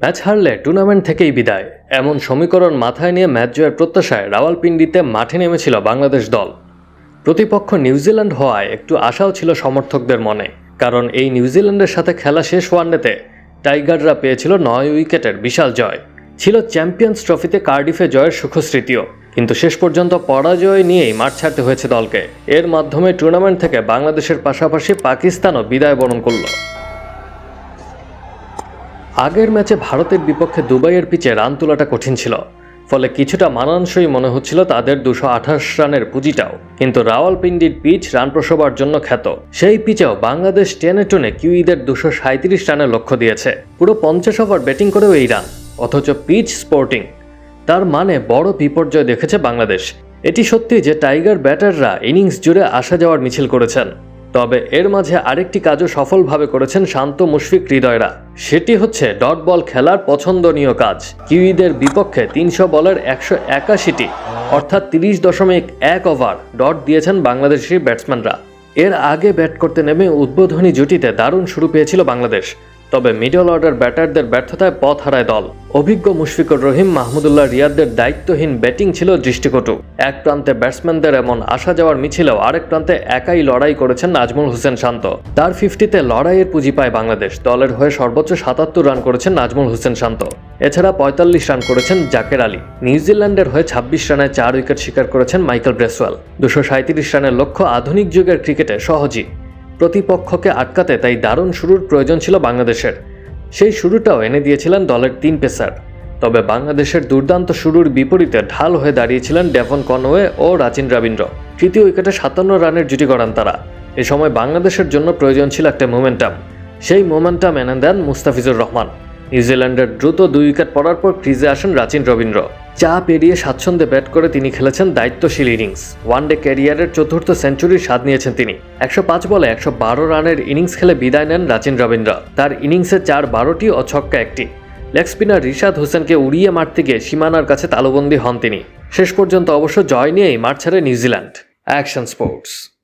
Match হারলে tournament থেকেই বিদায়। এমন সমীকরণ মাথায় নিয়ে ম্যাচ জয়ের প্রত্যাশায় রাওয়ালপিন্ডিতে মাঠে নেমেছিল বাংলাদেশ দল। প্রতিপক্ষ নিউজিল্যান্ড হওয়ায় একটু আশাও ছিল সমর্থকদের মনে, কারণ এই নিউজিল্যান্ডের সাথে খেলা শেষ ওয়ানডেতে টাইগাররা পেয়েছিল নয় উইকেটের বিশাল জয়। ছিল চ্যাম্পিয়ন্স ট্রফিতে কার্ডিফে জয়ের সুখস্মৃতিও, কিন্তু শেষ পর্যন্ত পরাজয় নিয়েই মাঠ ছাড়তে হয়েছে দলকে। এর মাধ্যমে টুর্নামেন্ট থেকে বাংলাদেশের পাশাপাশি পাকিস্তানও বিদায় বরণ করল। আগের ম্যাচে ভারতের বিপক্ষে দুবাইয়ের পিচে রান তোলাটা কঠিন ছিল। ফলে কিছুটা মানানসই মনে হচ্ছিল তাদের দুশো আঠাশ রানের পুঁজিটাও। কিন্তু রাওয়ালপিন্ডির পিচ রান প্রসবার জন্য খ্যাত। সেই পিচেও বাংলাদেশ টেনে টুনে কিউইদের দুশো সাঁত্রিশ রানের লক্ষ্য দিয়েছে। পুরো পঞ্চাশ ওভার ব্যাটিং করেও এই রান। অথচ পিচ স্পোর্টিং। তার মানে বড় বিপর্যয় দেখেছে বাংলাদেশ। এটি সত্যি যে টাইগার ব্যাটাররা ইনিংস জুড়ে আসা যাওয়ার মিছিল করেছেন। তবে এর মাঝে আরেকটি কাজও সফলভাবে করেছেন শান্ত মুশফিক হৃদয়রা। সেটি হচ্ছে ডট বল খেলার পছন্দনীয় কাজ। কিউইদের বিপক্ষে তিনশো বলের একশো একাশিটি, অর্থাৎ তিরিশ দশমিক এক ওভার ডট দিয়েছেন বাংলাদেশি ব্যাটসম্যানরা। এর আগে ব্যাট করতে নেমে উদ্বোধনী জুটিতে দারুণ শুরু পেয়েছিল বাংলাদেশ। তবে মিডল অর্ডার ব্যাটারদের ব্যর্থতায় পথ হারায় দল। অভিজ্ঞ মুশফিকুর রহিম, মাহমুদুল্লাহ রিয়াদদের দায়িত্বহীন ব্যাটিং ছিল দৃষ্টিকটু। এক প্রান্তে ব্যাটসম্যানদের এমন আসা যাওয়ার মিছিলেও আরেক প্রান্তে একাই লড়াই করেছেন নাজমুল হোসেন শান্ত। তার ফিফটিতে লড়াইয়ের পুঁজি পায় বাংলাদেশ। দলের হয়ে সর্বোচ্চ সাতাত্তর রান করেছেন নাজমুল হোসেন শান্ত। এছাড়া পঁয়তাল্লিশ রান করেছেন জাকের আলী। নিউজিল্যান্ডের হয়ে ছাব্বিশ রানে চার উইকেট শিকার করেছেন মাইকেল ব্রেসওয়েল। দুশো রানের লক্ষ্য আধুনিক যুগের ক্রিকেটে সহজই। প্রতিপক্ষকে আটকাতে তাই দারুণ শুরুর প্রয়োজন ছিল বাংলাদেশের। সেই শুরুটাও এনে দিয়েছিলেন দলের তিন পেসার। তবে বাংলাদেশের দুর্দান্ত শুরুর বিপরীতে ঢাল হয়ে দাঁড়িয়েছিলেন ডেভন কনওয়ে ও রাচিন রবীন্দ্র। তৃতীয় উইকেটে সাতান্ন রানের জুটি গড়ান তারা। এ সময় বাংলাদেশের জন্য প্রয়োজন ছিল একটা মোমেন্টাম। সেই মোমেন্টাম এনে দেন মুস্তাফিজুর রহমান। নিউজিল্যান্ডের দ্রুত দুই উইকেট পড়ার পর ক্রিজে আসেন রাচিন রবীন্দ্র। চা পেরিয়ে স্বাচ্ছন্দ্যে ব্যাট করে তিনি খেলেছেন দায়িত্বশীল ইনিংস। ওয়ানডে ক্যারিয়ারের চতুর্থ সেঞ্চুরির স্বাদ নিয়েছেন তিনি। একশো পাঁচ বলে একশো বারো রানের ইনিংস খেলে বিদায় নেন রাচিন রবীন্দ্র। তার ইনিংসে চার বারোটি ও ছক্কা একটি। লেগ স্পিনার রিশাদ হোসেনকে উড়িয়ে মারতে গিয়ে সীমানার কাছে তালুবন্দী হন তিনি। শেষ পর্যন্ত অবশ্য জয় নিয়েই মাঠ ছাড়ে নিউজিল্যান্ড। Action sports.